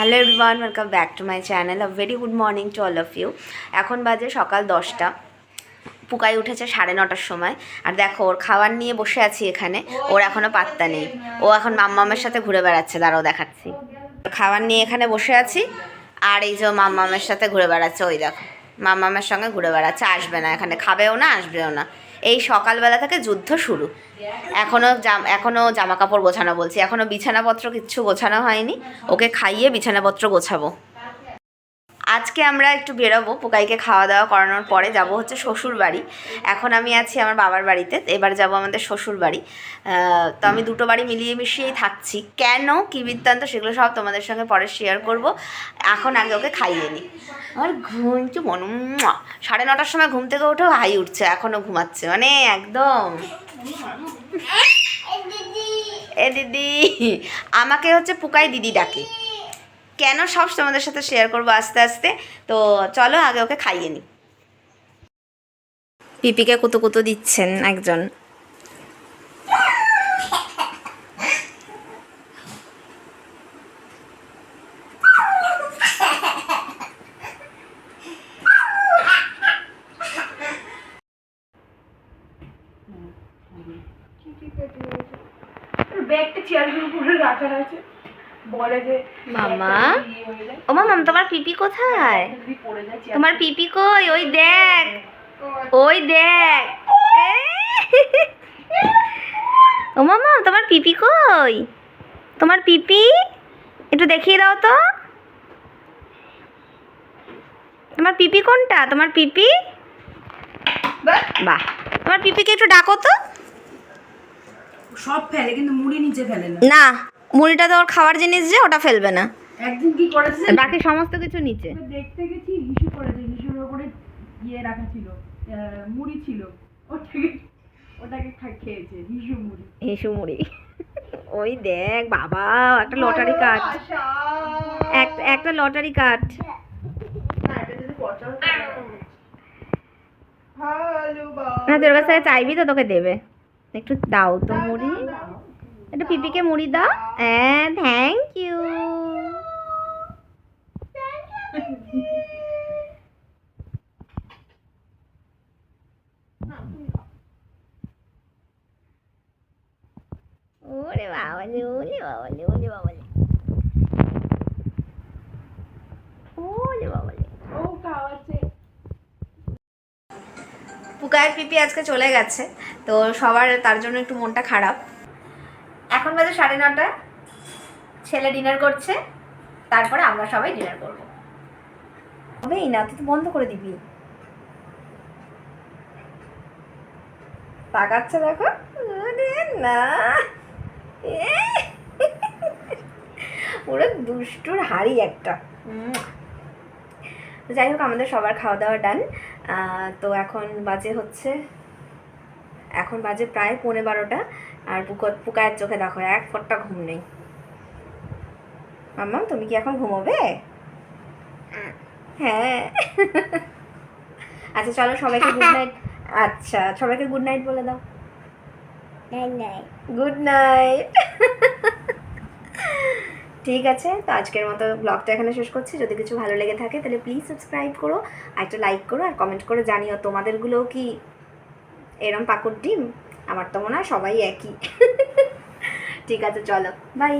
Hello everyone welcome back to my channel a very good morning to all of you এখন বাজে সকাল দশটা। পুকাই উঠেছে সাড়ে নটার সময়। আর দেখো, ওর খাবার নিয়ে বসে আছি এখানে। ওর এখনও পাত্তা নেই। ও এখন মাম্মামের সাথে ঘুরে বেড়াচ্ছে। দাঁড়াও দেখাচ্ছি। খাবার নিয়ে এখানে বসে আছি। আর এই যে মাম্মামের সাথে ঘুরে বেড়াচ্ছে, ওই দেখো। মাম্মামের সঙ্গে ঘুরে বেড়াচ্ছে। আসবে না এখানে। খাবেও না, আসবেও না। এই সকালবেলা থেকে যুদ্ধ শুরু। এখনও জাম এখনও জামা কাপড় গোছানো বলছি। এখনও বিছানাপত্র কিচ্ছু গোছানো হয়নি। ওকে খাইয়ে বিছানাপত্র গোছাবো। আজকে আমরা একটু বেরোবো পোকাইকে খাওয়া দাওয়া করানোর পরে যাব হচ্ছে শ্বশুর বাড়ি। এখন আমি আছি আমার বাবার বাড়িতে এবার যাব আমাদের শ্বশুর বাড়ি। তো আমি দুটো বাড়ি মিলিয়ে মিশিয়েই থাকছি। কেন কী বৃত্তান্ত সেগুলো সব তোমাদের সঙ্গে পরে শেয়ার করব। এখন আগে ওকে খাইয়ে নিই আমার ঘুমছে মন সাড়ে নটার সময় ঘুম থেকে উঠেও হাই উঠছে এখনও ঘুমাচ্ছে মানে একদম। এ দিদি আমাকে হচ্ছে পুকাই দিদি ডাকে। কেন সব তোমাদের সাথে শেয়ার করব আস্তে আস্তে? তো চলো আগে ওকে খাইয়ে নিই পিপিকে কুতু কুতু দিচ্ছেন একজন। ব্যাগটা চেয়ারের উপরে রাখা আছে বলে যে মামা? ও মামাম তোমার পিপি কোথায়? তোমার পিপি কই? ওই দেখ। ওই দেখ। ও মামা তোমার পিপি কই? তোমার পিপি? একটু দেখিয়ে দাও তো। তোমার পিপি কোনটা? তোমার পিপি? বাহ, বাহ। তোমার পিপিকে একটু ডাকো তো। সব ফেলে কিন্তু মুড়ি নিচে ফেলে না। না। মুড়িটা তো ওর খাওয়ার জিনিস যে ওটা ফেলবে না। একদিন কি করেছে? বাকি সমস্ত কিছু নিচে। দেখতে গেছি হিসু করেছে হিসুর ওপরে ইয়ে রাখা ছিল মুড়ি ছিল। ওটাকে ওটাকে খেয়েছে হিসু মুড়ি। হিসু মুড়ি। ওই দেখ বাবা একটা লটারি কাট। একটা লটারি কাট। না তোর কাছে চাইবি তো তোকে দেবে। একটু দাও তো মুড়ি। একটু পিপিকে মুড়ি দাও। হ্যাঁ থ্যাংক ইউ ওরে ওরে পুকায়ের পিপি আজকে চলে গেছে, তো সবার তার জন্য একটু মনটা খারাপ। এখন বাজে সাড়ে নটা। ছেলে ডিনার করছে তারপরে আমরা সবাই ডিনার করব। হবেই না তুই তো বন্ধ করে দিবি। তাকাচ্ছে দেখো না। পুরো দুষ্টুর হাড়ি একটা। যাই হোক আমাদের সবার খাওয়া দাওয়া ডান তো এখন বাজে হচ্ছে এখন বাজে প্রায় পৌনে বারোটা আর পুকো পুকায়ের চোখে দেখো এক ফোঁটা ঘুম নেই। মাম্মা তুমি কি এখন ঘুমোবে? হ্যাঁ। আচ্ছা চলো সবাইকে গুড নাইট আচ্ছা সবাইকে গুড নাইট বলে দাও। গুড নাইট ঠিক আছে তো আজকের মতো ব্লগটা এখানে শেষ করছি। যদি কিছু ভালো লেগে থাকে তাহলে প্লিজ সাবস্ক্রাইব করো আর একটা লাইক করো আর কমেন্ট করে জানিও তোমাদেরগুলোও কি এরম পাকুর ডিম আমার তো মনে হয় সবাই একই। ঠিক আছে চলো বাই